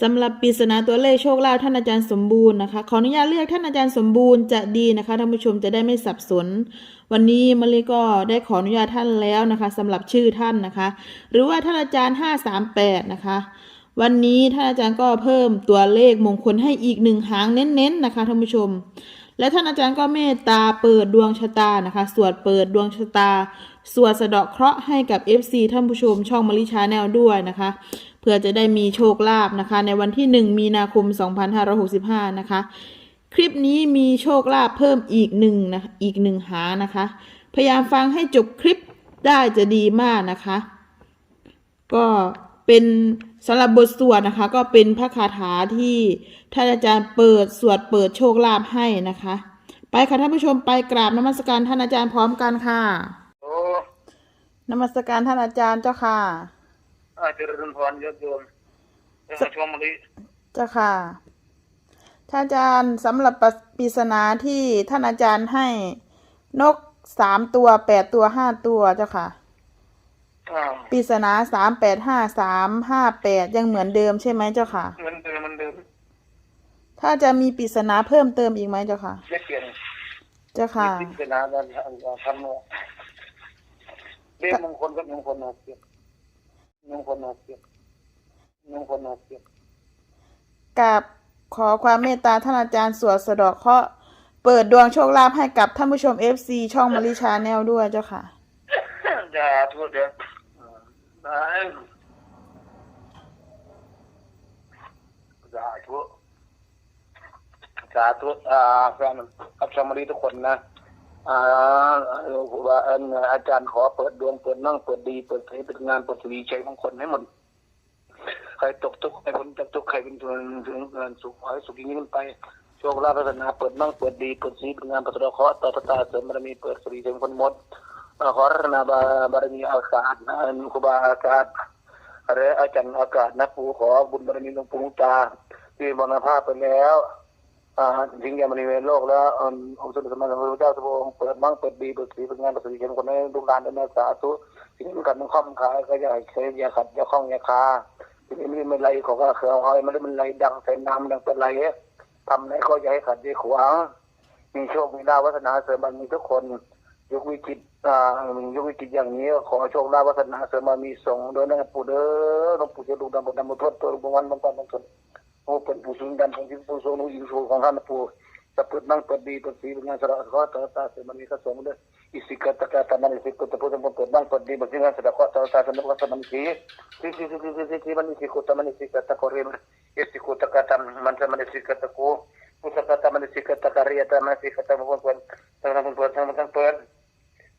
สำหรับปริศนาตัวเลขโชคลาภท่านอาจารย์สมบูรณ์นะคะ ขออนุญาตเรียกท่านอาจารย์สมบูรณ์จะดีนะคะท่านผู้ชมจะได้ไม่สับสน วันนี้มะลิก็ได้ขออนุญาตท่านแล้วนะคะสำหรับชื่อท่านนะคะ หรือว่าท่านอาจารย์ 538 นะคะ วันนี้ท่านอาจารย์ก็เพิ่มตัวเลขมงคลให้อีกหนึ่งหางเน้นๆนะคะท่านผู้ชม และท่านอาจารย์ก็เมตตาเปิดดวงชะตานะคะ สวดเปิดดวงชะตา สวดสะเดาะเคราะห์ให้กับ FC ท่านผู้ชมช่องมะลิชาแนลด้วยนะคะ เพื่อจะได้มีโชคลาภนะคะ ในวันที่ 1 มีนาคม 2565 นะคะ คลิปนี้มีโชคลาภเพิ่มอีกหนึ่งนะอีกหนึ่งหานะคะ พยายามฟังให้จบคลิปได้จะดีมากนะคะ ก็เป็น สำหรับบทสวดนะคะ ก็เป็นพระคาถาที่ท่านอาจารย์เปิดสวดเปิดโชคลาภให้นะคะ ไปค่ะท่านผู้ชมไปกราบนมัสการท่านอาจารย์พร้อมกันค่ะโอ้นมัสการท่านอาจารย์เจ้าค่ะอาจารย์พรยศโยมเจ้าชมมะลิเจ้าค่ะท่านอาจารย์สำหรับปริศนาที่ท่านอาจารย์ให้นกสามตัวแปดตัวห้าตัวเจ้าค่ะ อ่าปริศนาสามแปดห้าสามห้าแปดยังเหมือนเดิมใช่ไหมเจ้าค่ะเงินเดิมมันเดิมถ้าจะมีปริศนาเพิ่มเติมอีกไหมเจ้าค่ะ ไม่เปลี่ยนเจ้าค่ะพิจารณาการทำเนี่ยเรื่องมงคลกับมงคลหกเจ็ดมงคลหกเจ็ดมงคลหกเจ็ดกับขอความเมตตาท่านอาจารย์สวดสะเดอกเคราะห์เปิดดวงโชคลาภให้กับท่านผู้ชม FC ช่องมาริชาแนลด้วยเจ้าค่ะ อย่าโทษเด้อ ได้สาธุสาธุอ่าแฟนกับชมรีทุกคนนะอ่าครูบาเอิญอาจารย์ขอเปิดดวงเปิดนั่งเปิดดีเปิดเผยเป็นงานเปิดทวีชัยมงคลให้หมดใครตกทุกข์ให้พ้นจากทุกข์ใครเป็นทุนถึงเงินสุขขอให้สุขยิ่งขึ้นไปโชคลาภพัฒนาเปิดนั่งเปิดดีเปิดสีเป็นงานปัตตาเคราะต่อตาเสริมบารมีเปิดสรีชัยมงคลหมด อรัตนาบาบารมีอากาศนะครูบาอากาศอะไรอาจารย์อากาศนะปู่ขอบุญบารมีหลวงปู่ตา ที่มรณภาพไปแล้วอ่าทิ้งยามันในโลกแล้วองค์สมเด็จพระสัมมาสัมพุทธเจ้าทรงเปิดมั่งเปิดดีเปิดสีเปิดงานเปิดสีเขียนคนให้ลูกหลานได้มาสาธุสิ่งที่กันมันคล่อมขายก็อย่าเคยอย่าขัดอยาคล้องอย่าคาที่นี่ไม่ไรของก็คือเอาให้มันมันไรดังใส่น้ำดังเป็นไรทำไหนก็อย่าให้ขัดอย่าขวางมีโชคมีลาภวัฒนาเสริมมันมีทุกคนยกวิกฤต อ่ายกวิกฤตอย่างนี้ขอโชคลาภวัฒนาเสริมมันมีส่งโดยนะครับปู่เด้อหลวงปู่จะดูดำบุญดำบุญทวดตัวบุญวันบางวันบางทนโอ้เป็นผู้สูงดันของที่ผู้ทรงรู้ยิงสูงของท่านผู้จะเปิดนั่งเปิดดีเปิดสีเป็นงานสระข้อต่อตาเสมันมีข้าสงฆ์ด้วยอิสิกตะกาตามันอิสิกุตะพุทธมนต์เปิดนั่งเปิดดีเปิดสีงานสระข้อต่อตาสนุกสมันสีสีสีสีสีสีสีมันอิสิกุตะมันอิสิกตะโคเรมอิสิกุตะกาตามันจะมันอิสิกตะโกพุทธกาตามันอิสิกตะการียตามันอิสิกตะมงคลคน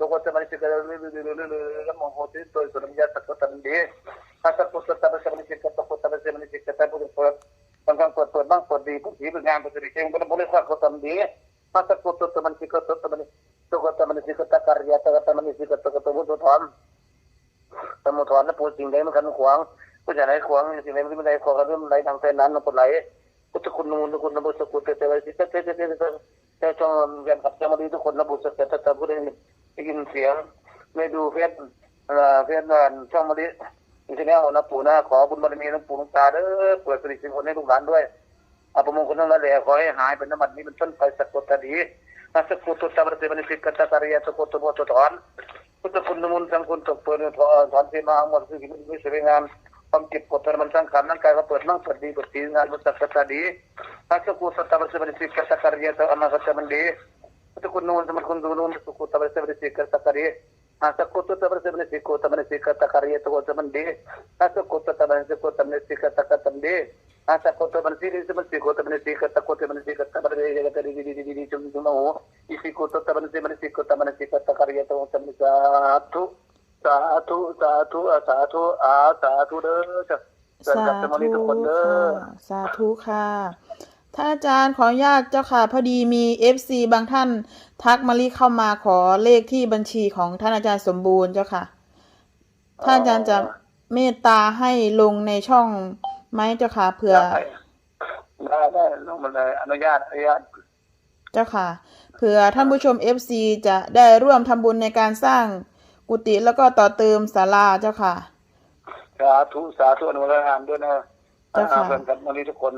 ะมันอิสิกตะมันดี Masa kutu tu teman si kata mandi si kata nasi kutu nasi kiki si kata sa kutu teman si kata mandi si kata ko bukan puasang puasang puas puas sa hindi kon puas bang puas di puas di ng ng ng ng kon puas na ban jam chut to kon jam chut lang ban chut puas to puas na to pi tong tong res to kon ko than mai ni ko sa ko ta ta sa pam ni ru wa na to ah sa kutu man si kiki si kata ona man si kata kariya ta to to ko teman si kata lu lu lu lu lu mo hote to so nam ya ta ko tan di Masa puso tapos sa manisip ka tapos tapos sa manisip ka tapos po hanggang po po bang po di po di bang po di kung ano boleh sa ko tamdi masa ko to taman si ko to taman to ko taman si ko ta karya ta taman si ko to ko to to tham tamu thon na po sing dai man kan khuang ko ja nai khuang sing dai man dai khuang ram dai nang tai nan no po lai ko to kun nu kun na bo sa ko te te si te te te te te chong yan kap cha ma di to kun na bo sa te te ta bu de igin siang ไม่ดูเฟซเอ่อเฟซช่องมาดิทีนี้เอานะปู่นะขอบุญบารมีหลวงปู่หลวงตาเด้อเปิดสิริสิงคนให้ลูกหลานด้วยอัปมงคลทั้งหลายแหล่ขอให้หายเป็นน้ำมันนี้เป็นต้นไปสักกตดีนาสกุตุตบรเสบันสิกัตตาริยตกุตุโมตุถอนพุทธคุณมุนสังคุณตกเปิดถอนถอนที่มาหมดคือไม่สวยงามความเก็บกดมันสร้างขันนั่งกายก็เปิดนั่งเปิดดีเปิดสีงานมันสักกตดีนาสกุตุตบรเสบันสิกัตตาริยตอนาคตมันดีพุทธคุณมุนสังคุณตกมุน สกุตบรเสบันสิกตตาริย Asa kutu tabar se bane sikko tamane sikka takariya to taman de asa kutu tamane sikko tamane sikka takatam de asa kutu tamane sikka tamane sikko tamane sikka takko tamane sikka tamane de jaga tari di di di di chum chum no isi kutu tamane se bane sikko tamane sikka takariya to tamane satu satu satu satu a satu de เพื่อนสากับสมาชิธุกทุกคนเด้อค่ะสาธุค่ะ ท่านอาจารย์ขออนุญาตเจ้าค่ะพอดีมีเอฟซีบางท่าน ทักมารีเข้ามาขอเลขที่บัญชีของท่านอาจารย์สมบูรณ์เจ้าค่ะ ท่านอาจารย์จะเมตตาให้ลงในช่องไหมเจ้าค่ะเผื่อได้ได้ลงมาเลยอนุญาตอนุญาตเจ้าค่ะเผื่อท่านผู้ชม FC จะได้ร่วมทำบุญในการสร้างกุฏิแล้วก็ต่อเติมศาลาเจ้าค่ะ สาธุสาธุอนุโมทนาด้วยนะเจ้าค่ะเพื่อนกับมารีทุกคน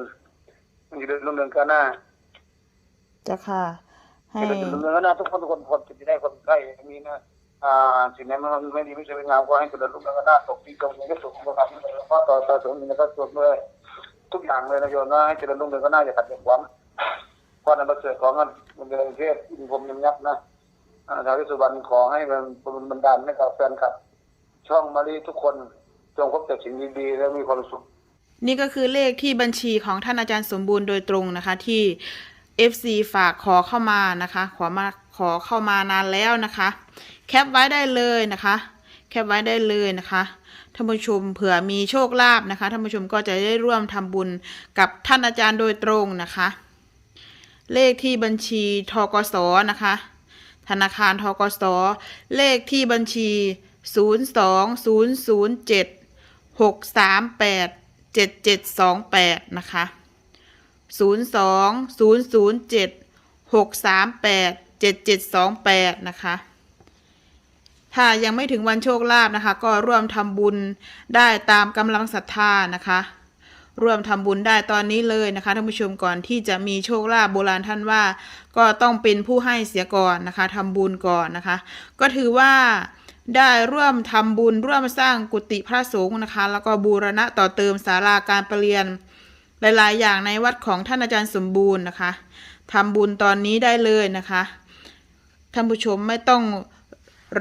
มันจะเดินรุ่งเรืองก้าวหน้าเจ้าค่ะ ให้จะเดินรุ่งเรืองก้าวหน้าทุกคนทุกคนคนจะได้คนใกล้อย่างนี้นะอ่าสิ่งไหนมันไม่ดีไม่สวยงามก็ให้เจริญรุ่งเรืองก้าวหน้าตกปีตรงนี้ก็สุขภาพเพราะต่อต่อสมนี้ก็สุขด้วยทุกอย่างเลยนะโยมนะให้เจริญรุ่งเรืองก้าวหน้าอย่าขัดอย่าขวางเพราะในประเสริฐของมันมันเป็นเทพอินพรหมยมยักษ์นะอ่าท้าวเวสสุวรรณขอให้มันเป็นบันดาลให้กับแฟนคลับ ช่องมารีทุกคนจงพบแต่สิ่งดีๆ และมีความสุข นี่ก็คือเลขที่บัญชีของท่านอาจารย์สมบูรณ์โดยตรงนะคะที่ FC ฝากขอเข้ามานะคะ ขอมาขอเข้ามานานแล้วนะคะ แคปไว้ได้เลยนะคะ แคปไว้ได้เลยนะคะท่านผู้ชมเผื่อมีโชคลาภนะคะท่านผู้ชมก็จะได้ร่วมทำบุญกับท่านอาจารย์โดยตรงนะคะ เลขที่บัญชีทกสนะคะ ธนาคารทกสเลขที่บัญชี 02007หกสามแปด เจ็ดเจ็ดสองแปดนะคะศูนย์สองศูนย์ศูนย์เจ็ดหกสามแปดเจ็ดเจ็ดสองแปดนะคะถ้ายังไม่ถึงวันโชคลาภนะคะ ก็ร่วมทำบุญได้ตามกำลังศรัทธานะคะ ร่วมทำบุญได้ตอนนี้เลยนะคะท่านผู้ชมก่อนที่จะมีโชคลาภโบราณท่านว่า ก็ต้องเป็นผู้ให้เสียก่อนนะคะทำบุญก่อนนะคะ ก็ถือว่า ได้ร่วมทำบุญร่วมสร้างกุฏิพระสงฆ์นะคะ แล้วก็บูรณะต่อเติมศาลาการประเรียน หลาย ๆ อย่างในวัดของท่านอาจารย์สมบูรณ์นะคะทำบุญตอนนี้ได้เลยนะคะท่านผู้ชมไม่ต้อง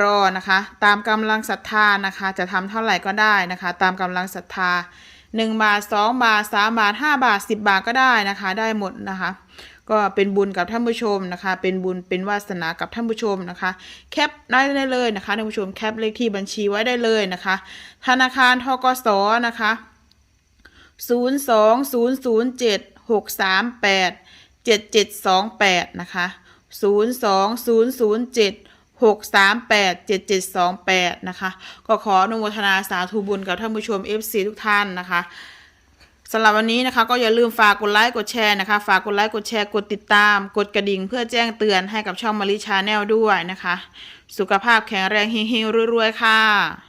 รอนะคะ ตามกำลังศรัทธานะคะ จะทำเท่าไหร่ก็ได้นะคะ ตามกำลังศรัทธาหนึ่งบาทสองบาทสามบาทห้าบาทสิบบาทก็ได้นะคะ ได้หมดนะคะ ก็เป็นบุญกับท่านผู้ชมนะคะ เป็นบุญเป็นวาสนากับท่านผู้ชมนะคะ แคปได้ได้เลยนะคะท่านผู้ชมแคปเลขที่บัญชีไว้ได้เลยนะคะ ธนาคารทกสนะคะ0 2 0 0 7 6 3 8 7 7 2 8นะคะ0 2 0 0 7 6 3 8 7 7 2 8นะคะ ก็ขออนุโมทนาสาธุบุญกับท่านผู้ชม FC ทุกท่านนะคะ สำหรับวันนี้นะคะ ก็อย่าลืมฝากกดไลค์กดแชร์นะคะ ฝากกดไลค์กดแชร์กดติดตาม กดกระดิ่งเพื่อแจ้งเตือนให้กับช่องมาริชาแนลด้วยนะคะ สุขภาพแข็งแรงเฮงๆรวยๆค่ะ